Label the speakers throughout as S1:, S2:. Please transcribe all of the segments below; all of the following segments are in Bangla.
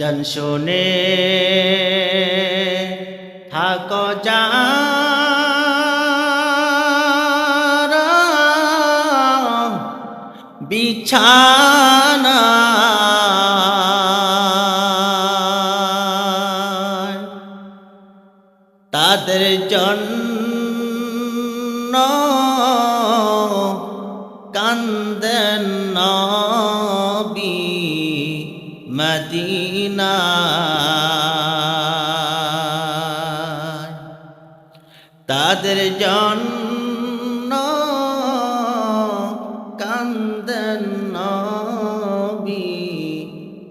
S1: আজান শুনে থাক বিছানা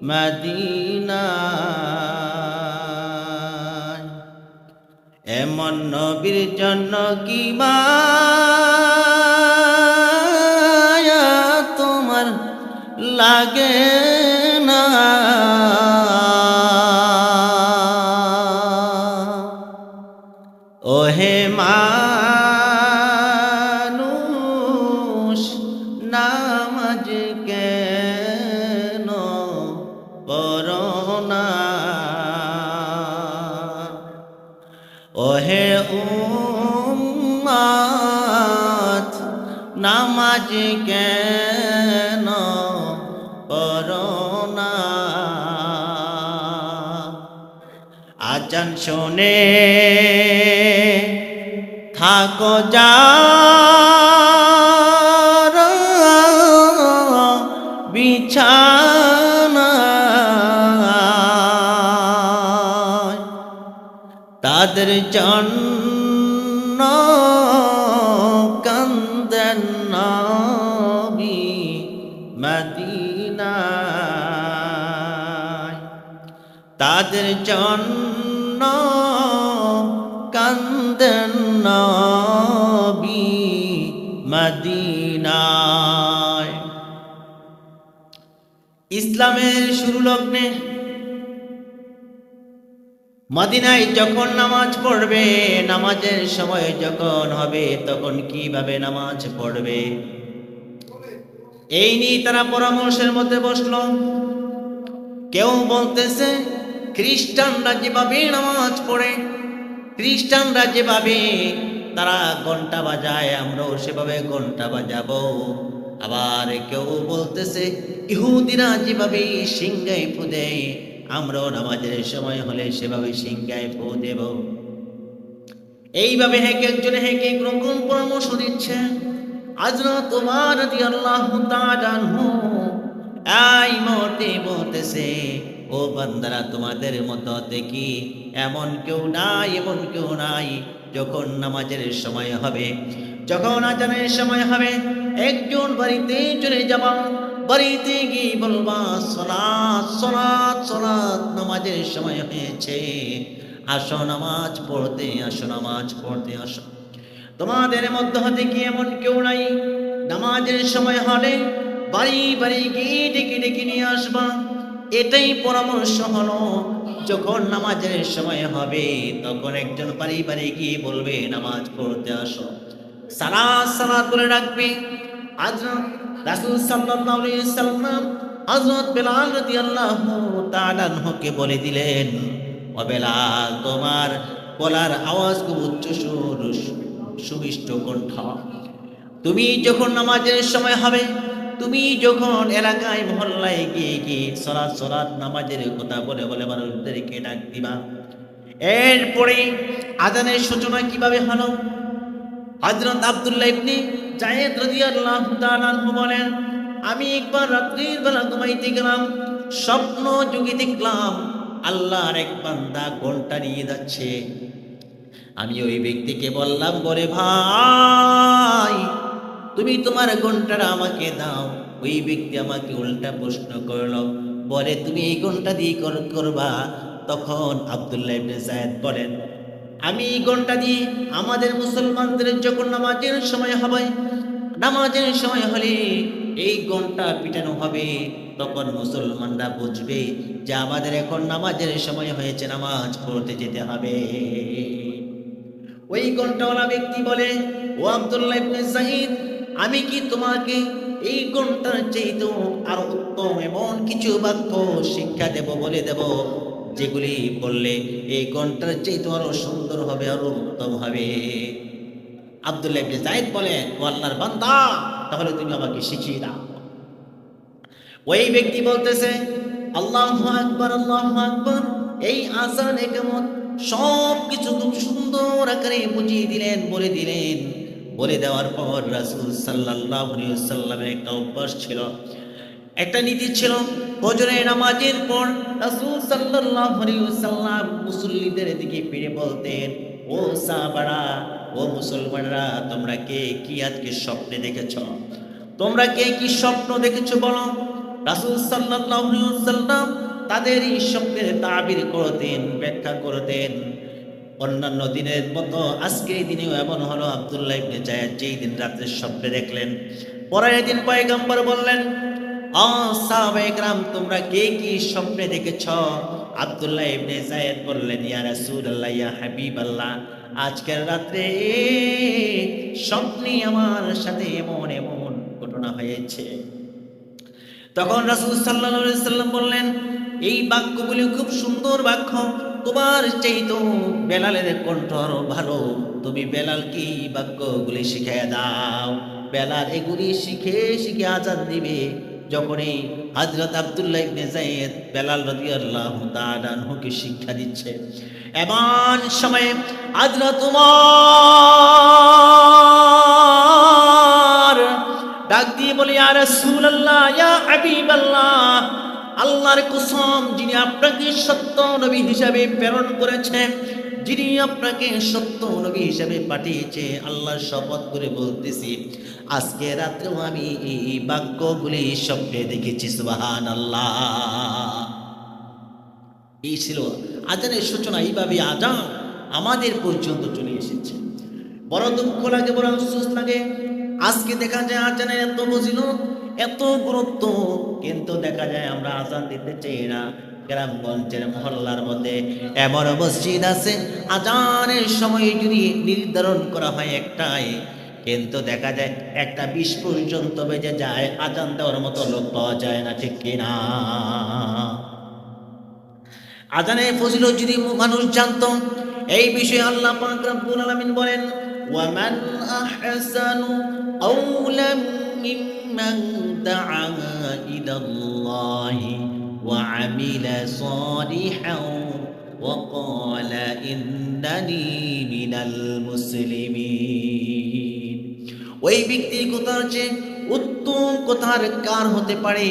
S1: মদিনা এমন নবীর জন্য কি মায়া তোমার লাগে না? নামাজ কেন করোনা আজান শোনে থাকো যা। বিছানা। তাদের জন্য মদিনায়। ইসলামের শুরু লগ্নে মদিনায় যখন নামাজ পড়বে, নামাজের সময় যখন হবে, তখন কীভাবে নামাজ পড়বে? এই নিয়ে তারা পরামর্শের মধ্যে বসল। কেউ বলতেছে, খ্রিস্টানরা যেভাবে নামাজ পড়ে, খ্রিস্টানরা যেভাবে তারা ঘণ্টা বাজায়, আমরাও সেভাবে ঘণ্টা বাজাবো। আবার কেউ বলতেছে, ইহুদিরা যেভাবে সিংহাই ফু আমরাও নামাজের সময় হলে সেভাবে সিংহাই ফু দেব। এইভাবে হেঁকে একজনে হেঁকে এক রকম পরামর্শ দিচ্ছে। আজ না তোমার আল্লাহ এই বলতেছে, ও বান্দারা, তোমাদের মতো দেখি এমন কেউ নাই, এমন কেউ নাই। যখন নামাজের সময় হবে, যখন আজানের সময় হবে, একজন বাড়িতে চলে যাবা। বাড়িতে গিয়ে বলবা, সলাৎ সলাৎ সলাৎ, নামাজের সময় হয়েছে। আসো নামাজ পড়তে, আসো নামাজ পড়তে, আসো। তোমাদের মধ্যে হতে কি এমন কেউ নাই? নামাজের সময় হলে বাড়ি বাড়ি গিয়ে ডেকে ডেকে নিয়ে আসবা। এটাই পরামর্শ হলো যখন নামাজের সময় হবে, তখন একজন বাড়ি বাড়ি গিয়ে বলবে, নামাজ পড়তে আসো। সালাত সালাত করে রাখবে হযরত রাসূল সাল্লাল্লাহু আলাইহি সাল্লাম হযরত বেলাল রাদিয়াল্লাহু তাআলা আনহুকে বলে দিলেন, ও বেলাল, তোমার বলার আওয়াজ খুব উচ্চ সুর সুমিষ্ট কণ্ঠ। তুমি যখন নামাজের সময় হবে তুমি যখন এলাকায় মহল্লায় গিয়ে গিয়ে সরাত সরাত নামাজের কথা বলে বলে মানুষদেরকে ডাক দিবা, এরপরে আজানের সূচনা কীভাবে হলো? হজরত আব্দুল্লাহ ইবনি জায়েদ রাদিয়াল্লাহু তাআলা বলেন, আমি একবার রাত্রির বেলা ঘুমাইতে গেলাম, স্বপ্ন যুগে দেখলাম আল্লাহর এক বান্দা ঘণ্টা নিয়ে যাচ্ছে। আমি ওই ব্যক্তিকে বললাম বলে ভাই তুমি তোমার ঘন্টাটা আমাকে দাও। ওই ব্যক্তি আমাকে উল্টা প্রশ্ন করল। বলে, তুমি এই ঘণ্টা দিয়ে কর- করবা? তখন আব্দুল্লাহ ইবনে জায়েদ বলেন, আমি এই ঘণ্টা দিয়ে আমাদের মুসলমানদের যখন নামাজের সময় হবে, নামাজের সময় হলে এই ঘণ্টা পিটানো হবে, তখন মুসলমানরা বুঝবে যে আমাদের এখন নামাজের সময় হয়েছে, নামাজ পড়তে যেতে হবে। ওই ঘন্টাওয়ালা ব্যক্তি বলে, ও আব্দুল্লাহ ইবনে আমি কি তোমাকে এই ঘণ্টার চাইতেও আরও উত্তম এমন কিছু বাক্য শিক্ষা দেব, বলে দেব, যেগুলি বললে এই ঘণ্টার চাইতেও আরও সুন্দর হবে, আরও উত্তম হবে? আব্দুল্লাহ ইবনে জায়েদ বলেন, ও আল্লাহর বান্দা, তাহলে তুমি আমাকে শিখিয়ে দাও। ওই ব্যক্তি বলতেছে, আল্লাহু আকবার আল্লাহু আকবার, এই আজান একামত সব কিছু খুব সুন্দর আকারে বুঝিয়ে দিলেন, বলে দিলেন। বলে দেওয়ার পর রাসূল আলাইহি সাল্লামের একটা অভ্যাস ছিল। একটা নীতি ছিল ফজরের নামাজের পর রাসূল সাল্লাম মুসল্লিদের দিকে ফিরে বলতেন, ও সাহাবারা, ও মুসলমানরা, তোমরা কে? কি আজকে স্বপ্নে দেখেছ? তোমরা কে কি স্বপ্ন দেখেছ বলো? রাসূল সাল্লাল্লাহু আলাইহি তাদের এই স্বপ্নের তাবির করতেন, ব্যাখ্যা করতেন। অন্যান্য দিনের মতো আজকের দিনেও এমন হলো। আব্দুল্লাহ ইবনে জায়াদ যেই দিন রাত্রে স্বপ্নে দেখলেন, পরের দিন পয়গম্বর বললেন সাহাবায়ে তোমরা কে কি স্বপ্নে দেখেছ? আব্দুল্লাহ ইবনে জায়েদ বললেন, ইয়া রাসূলুল্লাহ, ইয়া হাবিবাল্লাহ, আজকের রাত্রে স্বপ্নে আমার সাথে এমন এমন ঘটনা হয়েছে। তখন রাসূল সাল্লাল্লাহু আলাইহি সাল্লাম বললেন, এই বাক্যগুলি খুব সুন্দর বাক্য। তোমার চাইতো বেলালের কণ্ঠ আরও ভালো। তুমি বেলাল কি বাক্যগুলি শিখিয়ে দাও? বেলাল এগুলি শিখে শিখে আজান দিবে। যখনই হযরত আব্দুল্লাহ ইবনে যায়েদ বেলাল রাদিয়াল্লাহু তাআলা আনহুকে শিক্ষা দিচ্ছে, এমন সময়ে হযরত উমর ডাক দিয়ে বলি আর রাসূলুল্লাহ, ইয়া হাবিবাল্লাহ আল্লাহর কসম, যিনি আপনাকে সত্য নবী হিসাবে প্রেরণ করেছে যিনি আপনাকে সত্য নবী হিসাবে পাঠিয়েছে, আল্লাহর শপথ করে বলতেছি, আজকে রাত্রেও আমি এই বাক্যগুলি স্বপ্নে দেখেছি সুবাহান আল্লাহ এই ছিল আজানের সূচনা, এইভাবে আজান আমাদের পর্যন্ত চলে এসেছে। বড় দুঃখ লাগে, বড় আফসোস লাগে। আজকে দেখা যায় আজানের এত ফজিলত এত গুরুত্ব কিন্তু দেখা যায় আমরা আজান দিতে চাই না। গ্রামগঞ্জের মহল্লার মধ্যে এমন মসজিদ আছে, আজানের সময় যদি নির্ধারণ করা হয় একটাই, কিন্তু দেখা যায় একটা বিশ পর্যন্ত বেজে যায়, আজান দেওয়ার মতো লোক পাওয়া যায় না, ঠিক কিনা? আজানের ফজিল যদি মানুষ জানত, এই বিষয়ে আল্লাহ পাক রব্বুল আলামিন বলেন ওয়ামান আহসানু আওলাম মিম ممن دعا إلى الله وعمل صالحا وقال إنني من المسلمين ওই ব্যক্তির কথার চেয়ে উত্তম কথার কার হতে পারে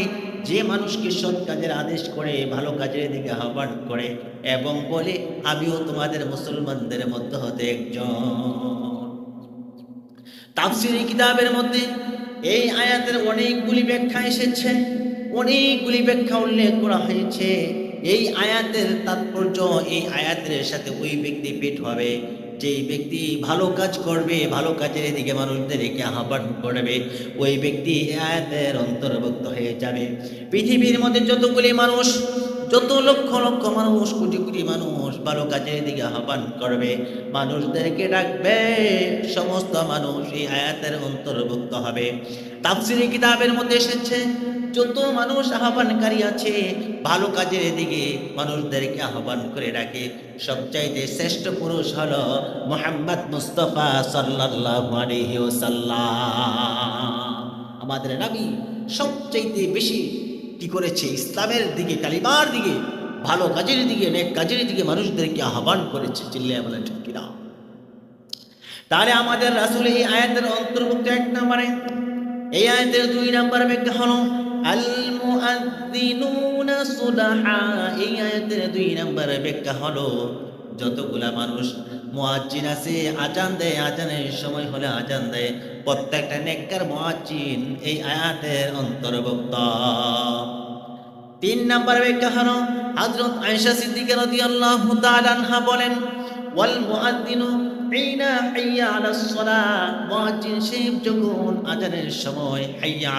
S1: যে মানুষকে সৎ কাজের আদেশ করে ভালো কাজের দিকে আহ্বান করে এবং বলে আমিও তোমাদের মুসলমানদের মধ্যে হতে একজন তাফসিরি কিতাবের মধ্যে এই আয়াতের অনেকগুলি ব্যাখ্যা এসেছে, অনেকগুলি ব্যাখ্যা উল্লেখ করা হয়েছে। এই আয়াতের তাৎপর্য, এই আয়াতের সাথে ওই ব্যক্তি পেট হবে। যে ব্যক্তি ভালো কাজ করবে, ভালো কাজের দিকে মানুষদেরকে আহ্বান করবে, ওই ব্যক্তি আয়াতের অন্তর্ভুক্ত হয়ে যাবে। পৃথিবীর মধ্যে যতগুলি মানুষ, যত লক্ষ লক্ষ মানুষ, কোটি কোটি মানুষ ভালো কাজের দিকে আহ্বান করবে, মানুষদেরকে ডাকবে, সমস্ত মানুষ এই আয়াতের অন্তর্ভুক্ত হবে। তাফসিরি কিতাবের মধ্যে এসেছে যত মানুষ আহ্বানকারী আছে, ভালো কাজের দিকে মানুষদেরকে আহ্বান করে রাখে। সবচাইতে শ্রেষ্ঠ পুরুষ হলো মোহাম্মদ মুস্তফা সাল্লাল্লাহু আমাদের নবী সবচাইতে বেশি কি করেছে? ইসলামের দিকে, কালিমার দিকে, ভালো কাজের দিকে, নেক কাজের দিকে মানুষদেরকে আহ্বান করেছে চিল্লিয়া বলে ঠিক তাহলে আমাদের রাসুল এই আয়াতের অন্তর্ভুক্ত এক নম্বরে, এই আয়াতের দুই নম্বর ব্যাখ্যা হলো আল মুআদ্দিনুনা সুলাহা এই আয়াতের দুই নম্বর ব্যাখ্যা হলো, যতগুলা মানুষ মুয়াজ্জিন আছে, আজান দেয়, আজানের সময় হলে আজান দেয়, প্রত্যেকটা নেককার মুয়াজ্জিন এই আয়াতের অন্তর্ভুক্ত। তিন নম্বর ব্যাখ্যা হলো, হযরত আয়েশা সিদ্দিকা রাদিয়াল্লাহু তাআলা আনহা বলেন ওয়াল মুআদ্দিনু হিনা হাইয়া আলাস সালাহ মুয়াজ্জিন যখন আজানের সময় হাইয়া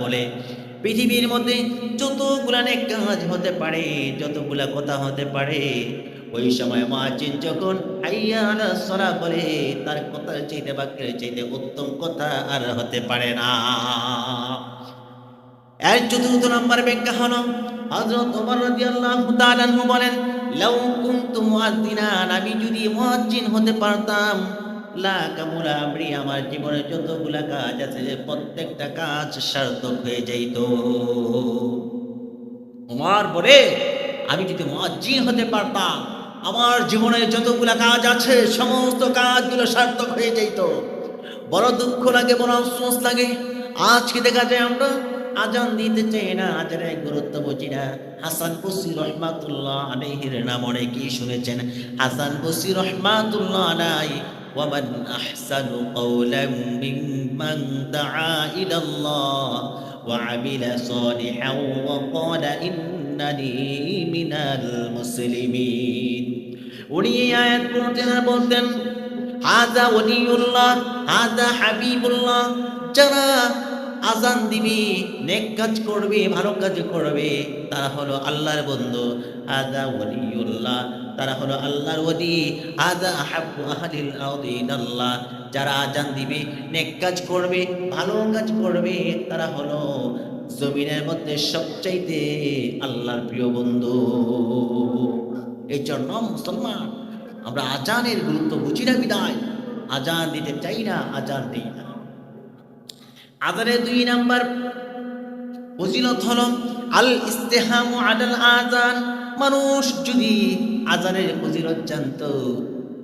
S1: বলে, পৃথিবীর মধ্যে যতগুলা নেক কাজ হতে পারে, যতগুলা কথা হতে পারে, ওই সময় মুয়াজ্জিন যখন হাইয়া আলা বলে, তার কথা চাইতে বাক্যের চাইতে উত্তম কথা আর হতে পারে না। এর চতুর্থ নম্বর ব্যাখ্যা হলো, হযরত ওমর রাদিয়াল্লাহু তাআলা বলেন লাউ কুনতু আমি যদি মুয়াজ্জিন হতে পারতাম, লা কামুলা আমরি, আমার জীবনের যতগুলা কাজ আছে প্রত্যেকটা কাজ সার্থক হয়ে যাইত। ওমর বলে আমি যদি মুয়াজ্জিন হতে পারতাম, আমার জীবনের যতগুলা কাজ আছে, সমস্ত কাজগুলো সার্থক হয়ে যাইত। বড় দুঃখ লাগে, বড় আফসোস লাগে। আজকে দেখা যায় আমরা আজান দিতে চাই না আজানের গুরুত্ব বুঝি না হাসান বসি রহমাতুল্লাহ আলাইহির নাম অনেকেই শুনেছেন হাসান বসি রহমাতুল্লাহ আলাই ومن أحسن قولا ممن دعا إلى الله وعمل صالحا وقال إنني من المسلمين উনি এই আয়াত পড়তেন আর বলতেন হাজা ওলিউল্লাহ হাজা হাবিবুল্লাহ যারা আজান দিবি, নেক কাজ করবে, ভালো কাজ করবে, তারা হলো আল্লাহর বন্ধু। আদা ওলিউল্লাহ, তারা হলো আল্লাহর ওলি। আহলিল আল্লাহ, যারা আজান দিবে, নেক কাজ করবে, ভালো কাজ করবে, তারা হলো জমিনের মধ্যে সবচাইতে আল্লাহর প্রিয় বন্ধু। এই জন্য মুসলমান, আমরা আজানের গুরুত্ব বুঝি না বিদায়। আজান দিতে চাই না, আজান দিই না। আজানের দুই নাম্বার ফজিলত হলো আল ইস্তেহামু আদাল আজান মানুষ যদি আজানের ফজিলত জানতো,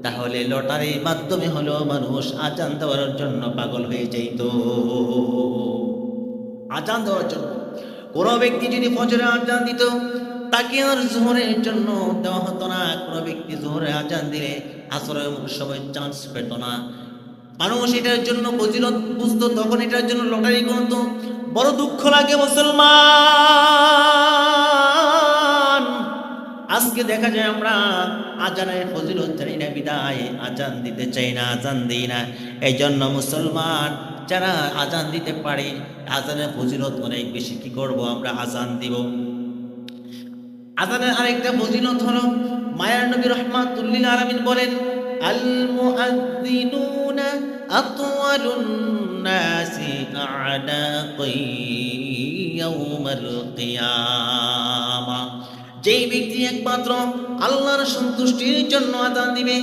S1: তাহলে লটারির মাধ্যমে হলো মানুষ আজান দেওয়ার জন্য পাগল হয়ে যাইত। আজান দেওয়ার জন্য। কোনো ব্যক্তি যদি ফজরে আজান দিত, তাকে আর জোহরের জন্য দেওয়া হতো না। কোনো ব্যক্তি জোহরে আজান দিলে আসরের সময় চান্স পেত না। মানুষ এটার জন্য ফজিলত বুঝতো, তখন এটার জন্য লটারি করত বড় দুঃখ লাগে মুসলমান। আজকে দেখা যায় আমরা আজানের ফজিলত জানি না, বিদায়, আজান দিতে চাই না, আজান দিই না। এই জন্য মুসলমান যারা আজান দিতে পারে, আজানের ফজিলত অনেক বেশি, কি করব আমরা আজান দিব। আজানের আরেকটা ফজিলত হলো, মায়ার নবী রহমাতুল্লিল আলামিন বলেন মুআদ্দিনুনা আতওয়ালুন নাসি আ'নাকি ইয়াউমাল কিয়ামা যেই ব্যক্তি একমাত্র আল্লাহর সন্তুষ্টির জন্য আদান দিবে,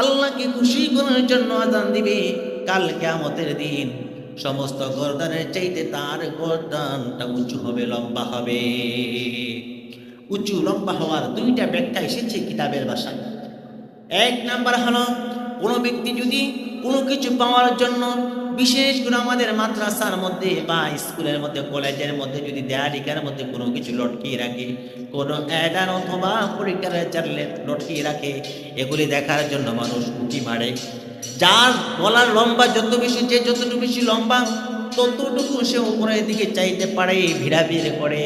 S1: আল্লাহকে খুশি করার জন্য আদান দিবে, কাল কিয়ামতের দিন সমস্ত গর্দানের চাইতে তার গর্দানটা উঁচু হবে, লম্বা হবে। উঁচু লম্বা হওয়ার দুইটা ব্যাখ্যা এসেছে কিতাবের ভাষায়। এক নাম্বার হলো, কোনো ব্যক্তি যদি কোনো কিছু পাওয়ার জন্য বিশেষ করে আমাদের মাদ্রাসার মধ্যে বা স্কুলের মধ্যে, কলেজের মধ্যে যদি দেয়ালিকার মধ্যে কোনো কিছু লটকিয়ে রাখে, কোনো অ্যাডার অথবা পরীক্ষার চারলে লটকিয়ে রাখে, এগুলি দেখার জন্য মানুষ উঁকি মারে। যার গলার লম্বা যত বেশি, যে যতটুকু বেশি লম্বা, ততটুকু সে উপরের দিকে চাইতে পারে, ভিড়াভিড় করে।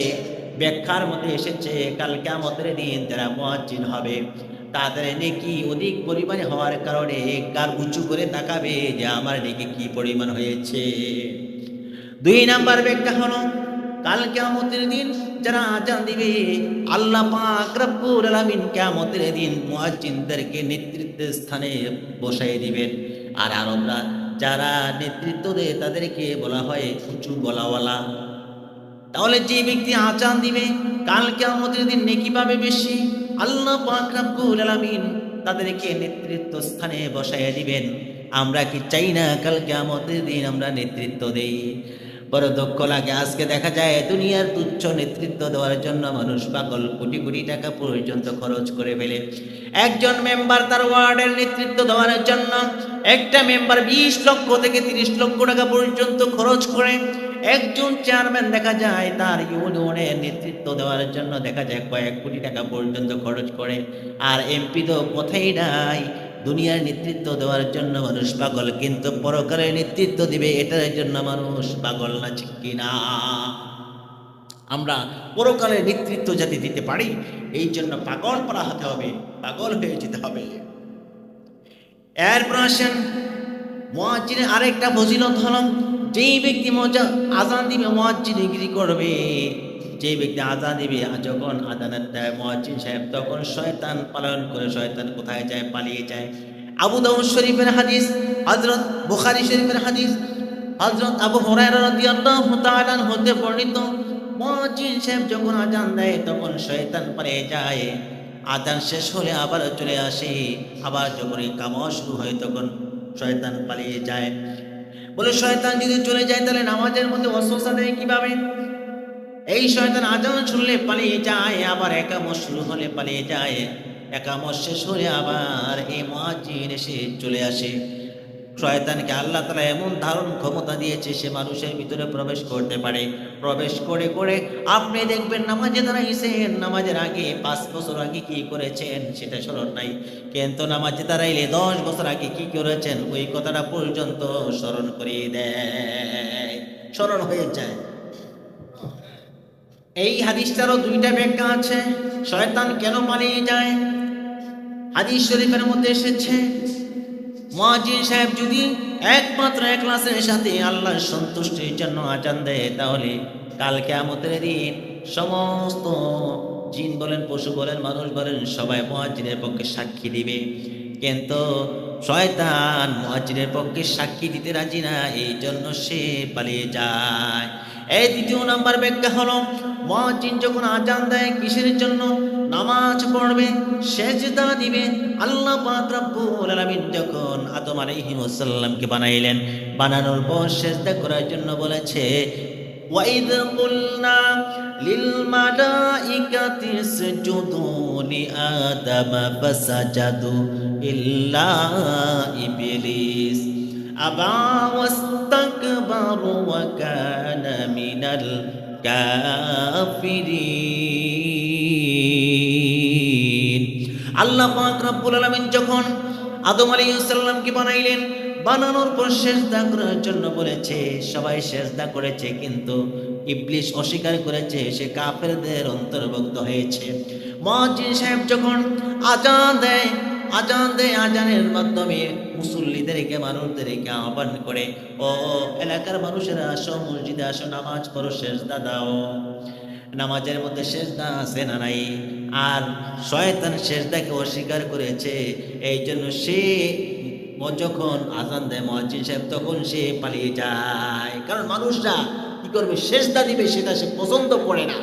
S1: ব্যাখ্যার মধ্যে এসেছে কালকে আমাদের দিন তারা মহাজিন হবে। তাদের নেকি অধিক পরিমাণে হওয়ার কারণে কার উঁচু করে তাকাবে যে আমার নেকি কি পরিমাণ হয়েছে। দুই নাম্বার ব্যাখ্যা হলো, কাল কেমতের দিন যারা আজান দিবে, আল্লাহ পাক আলামিন কেমতের দিন মুয়াজ্জিনদেরকে নেতৃত্ব স্থানে বসাই দিবেন। আর আরবরা যারা নেতৃত্ব দেয় তাদেরকে বলা হয় উঁচু গলাওয়ালা। তাহলে যে ব্যক্তি আজান দিবে, কাল কেমতের দিন নেকি পাবে বেশি? আল্লাহ পাক রব্বুল আলামিন তাদেরকে নেতৃত্ব স্থানে বসায় দিবেন। আমরা কি চাই না কাল আমাদের দিন আমরা নেতৃত্ব দেই? বড় দক্ষ লাগে। আজকে দেখা যায় দুনিয়ার তুচ্ছ নেতৃত্ব দেওয়ার জন্য মানুষ পাগল, কোটি কোটি টাকা পর্যন্ত খরচ করে ফেলে। একজন মেম্বার তার ওয়ার্ডের নেতৃত্ব দেওয়ার জন্য একটা মেম্বার বিশ লক্ষ থেকে তিরিশ লক্ষ টাকা পর্যন্ত খরচ করে একজন চেয়ারম্যান দেখা যায় তার ইউনিয়নের নেতৃত্ব দেওয়ার জন্য দেখা যায় কয়েক কোটি টাকা পর্যন্ত খরচ করে। আর এমপি তো কোথায় নাই, দুনিয়ার নেতৃত্ব দেওয়ার জন্য মানুষ পাগল, কিন্তু পরকালের নেতৃত্ব দিবে, এটার জন্য মানুষ পাগল না কিনা আমরা পরকালের নেতৃত্ব যাতে দিতে পারি, এই জন্য পাগল করা হতে হবে, পাগল হয়ে যেতে হবে। এরপর আসেন মহাজিনের আরেকটা ফজিলত হল, যেই ব্যক্তি মজা আজান দিবে মহাজিনে গিরি করবে? যে ব্যক্তি আজান দিবে, যখন আজানের দেয় মহাজিন সাহেব, তখন শয়তান পালন করে, শয়তান কোথায় যায়? পালিয়ে যায়। আবু দাউদ শরীফের হাদিস হজরত বুখারী শরীফের হাদিস হজরত আবু রাদিয়াল্লাহু হতে বর্ণিত মুয়াজ্জিন সাহেব যখন আজান দেয়, তখন শয়তান পালিয়ে যায়। আজান শেষ হলে আবার চলে আসে। আবার যখন এই কামাওয়া শুরু হয় তখন শয়তান পালিয়ে যায়। বলে, শয়তান যদি চলে যায় তাহলে নামাজের মধ্যে অস্বস্থা দেয় কীভাবে? এই শয়তান আজান শুনলে পালিয়ে যায়, আবার একামত শুরু হলে পালিয়ে যায়। একামত শেষ হলে আবার এই মহাজিন এসে চলে আসে। শয়তানকে আল্লাহ তালা এমন ধারণ ক্ষমতা দিয়েছে, সে মানুষের ভিতরে প্রবেশ করতে পারে। প্রবেশ করে করে আপনি দেখবেন নামাজে দাঁড়াইছেন নামাজের আগে পাঁচ বছর আগে কি করেছেন সেটা স্মরণ নাই। কিন্তু নামাজে দাঁড়াইলে দশ বছর আগে কি করেছেন ওই কথাটা পর্যন্ত স্মরণ করিয়ে দেয়। স্মরণ হয়ে যায়। এই হাদিসটারও দুইটা ব্যাখ্যা আছে, শয়তান কেন পালিয়ে যায়? হাদিস শরীফের মধ্যে এসেছে মুয়াজ্জিন সাহেব যদি একমাত্র একলাসের সাথে আল্লাহর সন্তুষ্টির জন্য আজান দেয়, তাহলে কাল কেয়ামতের দিন সমস্ত জিন বলেন, পশু বলেন, মানুষ বলেন, সবাই মুয়াজ্জিনের পক্ষে সাক্ষী দিবে। কিন্তু শয়তান মুয়াজ্জিনের পক্ষে সাক্ষী দিতে রাজি না, এই জন্য সে পালিয়ে যায়। এই দ্বিতীয় নাম্বার ব্যাখ্যা হলো, মুয়াজ্জিন যখন আজান দেয়, কিসের জন্য? নামাজ পড়বে সেজদা দিবে আল্লাহ পাক রব্বুল আলামিন যখন আদম আলাইহিস সালামকে বানাইলেন বানানোর পর সেজদা করার জন্য বলেছে وَإِذْ قُلْنَا لِلْمَلَائِكَةِ اسْجُدُوا لِآدَمَ فَسَجَدُوا إِلَّا إِبْلِيسَ أَبَى وَاسْتَكْبَرَ وَكَانَ مِنَ الْكَافِرِينَ আল্লাহ পাক রব্বুল আলামিন যখন আদম আলাইহিস সালামকে বানাইলেন, বানানোর পর সেজদা করার জন্য বলেছে, সবাই সেজদা করেছে কিন্তু ইবলিশ অস্বীকার করেছে, সে কাফেরদের অন্তর্ভুক্ত হয়েছে। মুয়াজ্জিন সাহেব যখন আজান দেয় আজান দেয়, আজানের মাধ্যমে মুসল্লিদেরকে, মানুষদেরকে আহ্বান করে, ও এলাকার মানুষেরা, আসো মসজিদে আসো, নামাজ পড়ো, সেজদা দাও। নামাজের মধ্যে সেজদা আছে না নাই? আর শয়তান সেজদাকে অস্বীকার করেছে। এই জন্য সে যখন আজান দেয় মহাজিন সাহেব, তখন সে পালিয়ে যায়। কারণ মানুষরা কি করবে? সেজদা দিবে, সেটা সে পছন্দ করে না।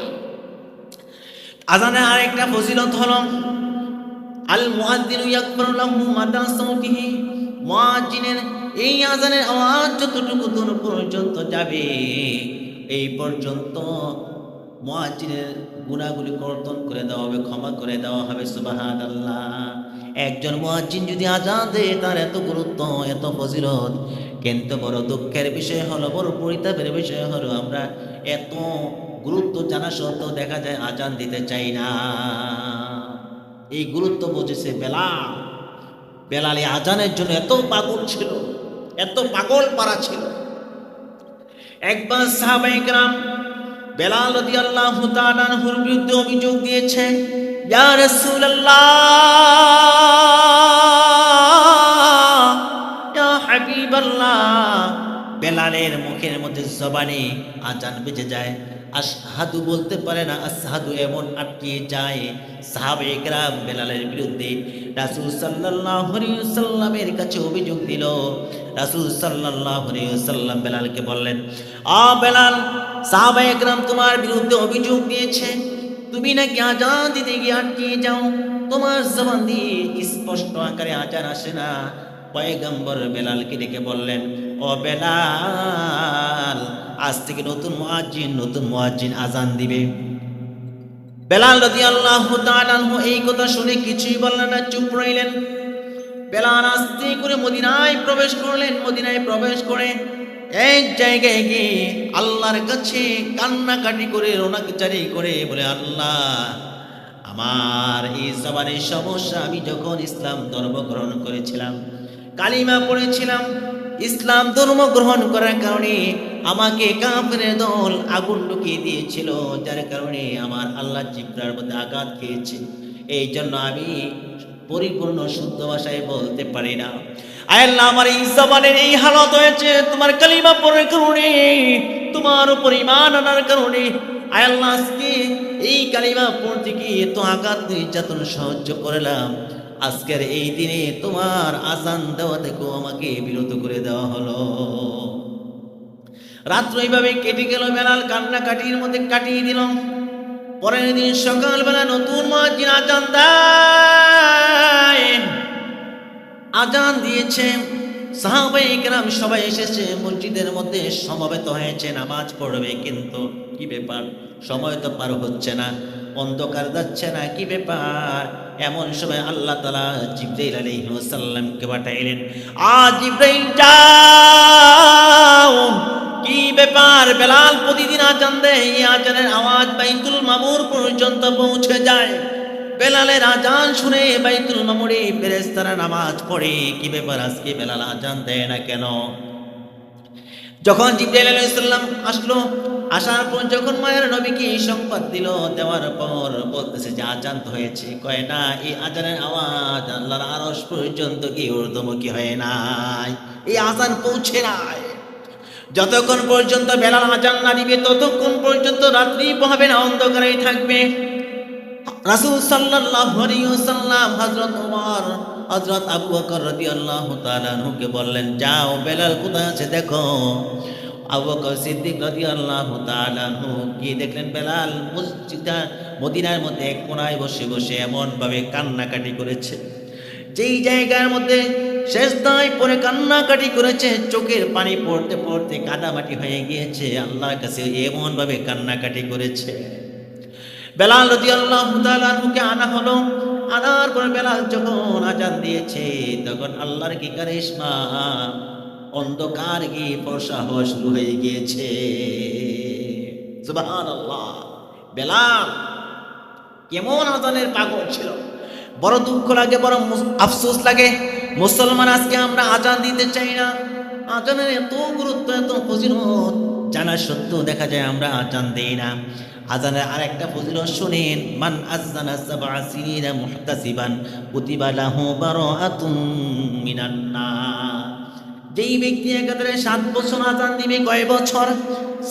S1: আজানের আরেকটা ফজিলত হলো, আল সাউতিহি। মুয়াজ্জিনের এই আজানের আওয়াজ যতটুকু পর্যন্ত যাবে, এই পর্যন্ত মুয়াজ্জিনের গুণাগুলি কর্তন করে দেওয়া হবে, ক্ষমা করে দেওয়া হবে, সুবহানাল্লাহ। একজন মুয়াজ্জিন যদি আজান দেয়, তার এত গুরুত্ব, এত ফজিলত, কিন্তু বড় দুঃখের বিষয় হলো, বড় পরিতাপের বিষয় হলো, আমরা এত গুরুত্ব জানা সত্ত্বেও দেখা যায় আজান দিতে চাই না। এই গুরুত্ব বুঝেছে বেলা বেলাল এই আজানের জন্য এত পাগল ছিল, এত পাগল পারা ছিল। একবার সাহাবাইকরাম বেলাল রাদিয়াল্লাহু আল্লাহ তালানহুর বিরুদ্ধে অভিযোগ দিয়েছে ইয়া রাসূলুল্লাহ ইয়া হাবিবাল্লাহ বেলালের মুখের মধ্যে জবানে আজান বেজে যায়। আসহাদু বলতে পারে না আসহাদু এমন আটকিয়ে যায় সাহাবে একরাম বেলালের বিরুদ্ধে। রাসূল সাল্লাল্লাহু আলাইহি সাল্লামের কাছে অভিযোগ দিল, রাসূল সাল্লাল্লাহু আলাইহি সাল্লাম বেলালকে বললেন, আ বেলাল, সাহাবে একরাম তোমার বিরুদ্ধে অভিযোগ দিয়েছে। তুমি নাকি আজান দিতে গিয়ে আটকিয়ে যাও। তোমার জবান দিয়ে স্পষ্ট আকারে আজান আসে না। পয়গম্বর বেলালকে ডেকে বললেন ও বেলাল আজ থেকে নতুন মুয়াজ্জিন নতুন মুয়াজ্জিন আজান দিবে। বেলাল তাআলা আনহু এই কথা শুনে কিছুই বললেন না, চুপ রইলেন। বেলাল আস্তে করে মদিনায় প্রবেশ করলেন, মদিনায় প্রবেশ করে এক জায়গায় গিয়ে আল্লাহর কাছে কান্নাকাটি করে, রোনাকাচারি করে বলে, আল্লাহ, আমার এই জবানের সমস্যা আমি যখন ইসলাম ধর্ম গ্রহণ করেছিলাম, কালিমা পড়েছিলাম ইসলাম ধর্ম গ্রহণ করার কারণে আমাকে কাফের দল আগুন ঢুকিয়ে দিয়েছিল, যার কারণে আমার আল্লাহ জিব্রার মধ্যে আঘাত খেয়েছে। এই জন্য আমি পরিপূর্ণ শুদ্ধ ভাষায় বলতে পারি না। আল্লাহ, আমার এই জবানের এই হালত হয়েছে, তোমার কালিমা পড়ার কারণে, তোমার উপর ইমান আনার কারণে। আয় আল্লাহ, আজকে এই কালিমা পড়তে গিয়ে এত আঘাত নির্যাতন সহ্য করলাম। আজকের এই দিনে তোমার আজান দেওয়া থেকেও আমাকে বিরত করে দেওয়া হলো। রাত্র এইভাবে কেটে গেল, বেলাল কান্নাকাটির মধ্যে কাটিয়ে দিল। পরের দিন সকালবেলা নতুন মসজিদ আজান আজান দিয়েছে সাহাবাই কেরাম সবাই এসেছে, মসজিদের মধ্যে সমবেত হয়েছে, নামাজ পড়বে, কিন্তু কি ব্যাপার? সময় তো পার হচ্ছে না, অন্ধকার যাচ্ছে না, কি ব্যাপার? এমন সময় আল্লাহ তালা জিব্রাইল আলাইহিসসালামকে পাঠাইলেন, আ জিব্রাইল, যাও। কি ব্যাপার? বেলাল প্রতিদিন আজান দেয়। এই আজানের আওয়াজ বাইতুল মামুর পর্যন্ত পৌঁছে যায়। বেলালের আজান শুনে বাইতুল মামুরে ফেরেস্তারা নামাজ পড়ে। কি ব্যাপার? আজকে বেলাল আজান দেয় না কেন? যখন জিব্রাইল আলাইহিস সালাম আসলো, আসার পর যখন মায়ের নবীকে এই সংবাদ দিল, দেওয়ার পর বলতেছে যে আজান হয়েছে। কয়, না, এই আজানের আওয়াজ আল্লাহর আরশ পর্যন্ত কি ঊর্ধ্বমুখী হয় নাই? এই আজান পৌঁছে নাই। যতক্ষণ পর্যন্ত বেলাল আজান না দিবে, ততক্ষণ পর্যন্ত রাত্রি হবে না, অন্ধকারেই থাকবে। রাসূল সাল্লাল্লাহু আলাইহি ওয়াসাল্লাম হযরত ওমর হযরত আবু বকর রাদিয়াল্লাহু তাআলা নুকে বললেন, যাও, বেলাল কোথায় আছে দেখো। আবু বকর সিদ্দিক রাদিয়াল্লাহু তাআলা নু কি দেখলেন, বেলাল মসজিদা মদিনার মধ্যে এক কোনায় বসে বসে এমন ভাবে কান্নাকাটি করেছে। যেই জায়গার মধ্যে শেষ দায় পরে কান্নাকাটি করেছে, চোখের পানি পড়তে পড়তে কাদামাটি হয়ে গিয়েছে, আল্লাহর কাছে এমন ভাবে কান্নাকাটি করেছে। বেলাল রদি আল্লাহ মুখে আনা হলো আনার পর বেলাল যখন আজান দিয়েছে, তখন আল্লাহর কি কারিশমা? অন্ধকার গিয়ে বর্ষা হওয়া হয়ে গিয়েছে। সুবাহান আল্লাহ বেলাল, কেমন আজানের পাগল ছিল। বড় দুঃখ লাগে, বড় আফসোস লাগে। মুসলমান আজকে আমরা আজান দিতে চাই না। আজানের এত গুরুত্ব, এত ফজিলত, জানা সত্ত্বেও দেখা যায় আমরা আজান দেই না। আজানের আরেকটা ফজিলত শুনেন, মান আজানা সাবআ সিনিনা মুহতাসিবান, কুতিবা লাহু মিনান নার। যেই ব্যক্তি একাধারে সাত বছর আজান দিবে, কয় বছর?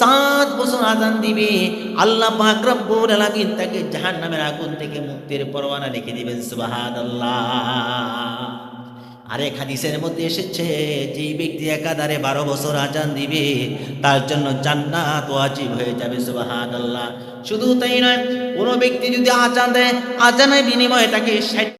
S1: সাত বছর আজান দিবে। আল্লাহ পাক রব্বুল আলামিন তাকে জাহান্নামের আগুন থেকে মুক্তির পরোয়ানা লিখে দিবেন, সুবহানাল্লাহ। আরেক হাদিসের মধ্যে এসেছে, যেই ব্যক্তি একাধারে বারো বছর আজান দিবে, তার জন্য জান্নাত ওয়াজিব হয়ে যাবে, সুবহানাল্লাহ। শুধু তাই নয়, কোনো ব্যক্তি যদি আজান দেয়, আজানের বিনিময়ে তাকে ষাট